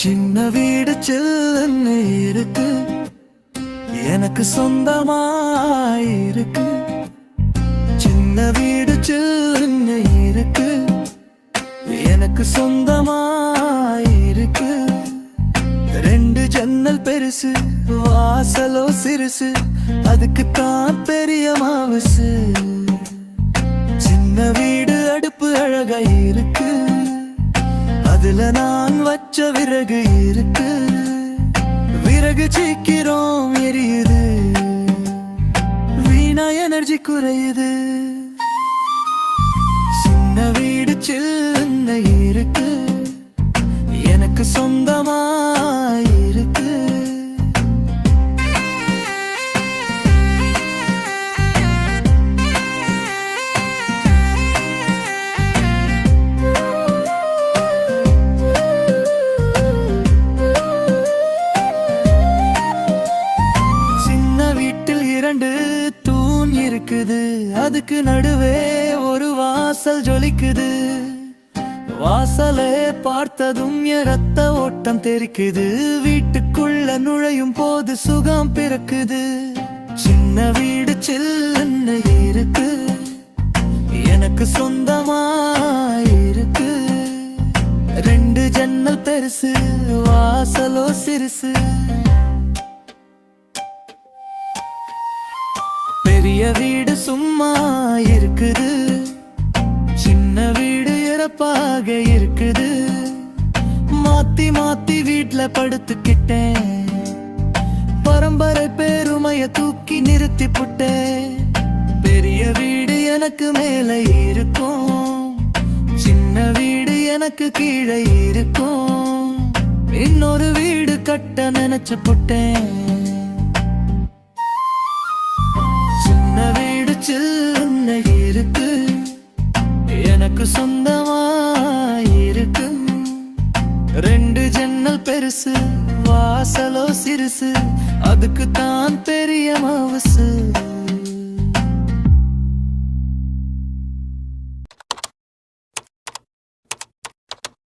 சின்ன வீடு சில்லுன்னு இருக்கு. எனக்கு சொந்தமாயிருக்கு சின்ன வீடு சில்லுன்னு இருக்கு. எனக்கு சொந்தமாயிருக்கு ரெண்டு ஜன்னல் பெருசு வாசலோ சிறுசு. அதுக்கு தான் பெரிய மாவசு. சின்ன வீடு அடுப்பு அழகா இருக்கு. அதுல நான் வச்ச விறகு இருக்கு. விறகு சீக்கிரம் எரியுது. வீணா எனர்ஜி குறையுது. சின்ன வீடு சின்ன இருக்கு. எனக்கு சொந்தமா இரண்டு தூண் இருக்குது. அதுக்கு நடுவே ஒரு வாசல் ஜொலிக்குது. வாசலே பார்த்ததும் என் ரத்த ஓட்டம் தெரிக்குது. வீட்டுக்குள்ள நுழையும் போது சுகம் பிறக்குது. சின்ன வீடு சில்லுன்னு இருக்கு. எனக்கு சொந்தமா இருக்கு. ரெண்டு ஜன்னல் பெருசு வாசலோ சிறுசு. பெரிய வீடு சும்மா இருக்குது. சின்ன வீடு இறப்பாக இருக்குது. மாத்தி மாத்தி வீட்ல படுத்துக்கிட்டேன். பரம்பரை பெருமைய தூக்கி நிறுத்தி புட்டேன். பெரிய வீடு எனக்கு மேல இருக்கும். சின்ன வீடு எனக்கு கீழே இருக்கும். இன்னொரு வீடு கட்ட நினைச்சு புட்டேன். பெருசு வாசலோ சிறுசு. அதுக்கு தான் பெரிய மவசு.